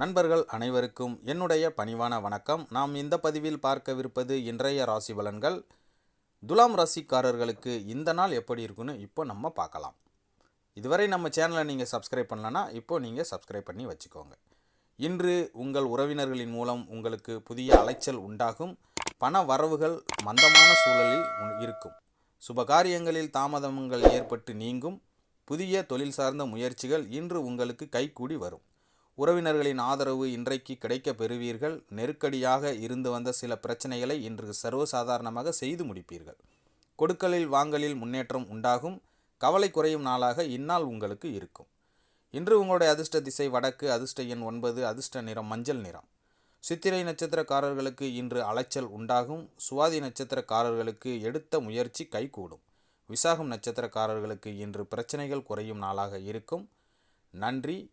நண்பர்கள் அனைவருக்கும் என்னுடைய பணிவான வணக்கம். நாம் இந்த பதிவில் பார்க்கவிருப்பது இன்றைய ராசி பலன்கள். துலாம் ராசிக்காரர்களுக்கு இந்த நாள் எப்படி இருக்குன்னு இப்போ நம்ம பார்க்கலாம். இதுவரை நம்ம சேனலை நீங்கள் சப்ஸ்கிரைப் பண்ணலன்னா இப்போ நீங்கள் சப்ஸ்கிரைப் பண்ணி வச்சுக்கோங்க. இன்று உங்கள் உறவினர்களின் மூலம் உங்களுக்கு புதிய அலைச்சல் உண்டாகும். பண வரவுகள் மந்தமான சூழலில் இருக்கும். சுபகாரியங்களில் தாமதங்கள் ஏற்பட்டு நீங்கும். புதிய தொழில் சார்ந்த முயற்சிகள் இன்று உங்களுக்கு கைகூடி வரும். உறவினர்களின் ஆதரவு இன்றைக்கு கிடைக்கப் பெறுவீர்கள். நெருக்கடியாக இருந்து வந்த சில பிரச்சனைகளை இன்று சர்வசாதாரணமாக செய்து முடிப்பீர்கள். கொடுக்கலில் வாங்கலில் முன்னேற்றம் உண்டாகும். கவலை குறையும் நாளாக இந்நாள் உங்களுக்கு இருக்கும். இன்று உங்களுடைய அதிர்ஷ்ட திசை வடக்கு அதிர்ஷ்ட எண் ஒன்பது அதிர்ஷ்ட நிறம் மஞ்சள் நிறம். சித்திரை நட்சத்திரக்காரர்களுக்கு இன்று அலைச்சல் உண்டாகும். சுவாதி நட்சத்திரக்காரர்களுக்கு எடுத்த முயற்சி கைகூடும். விசாகம் நட்சத்திரக்காரர்களுக்கு இன்று பிரச்சனைகள் குறையும் நாளாக இருக்கும். நன்றி.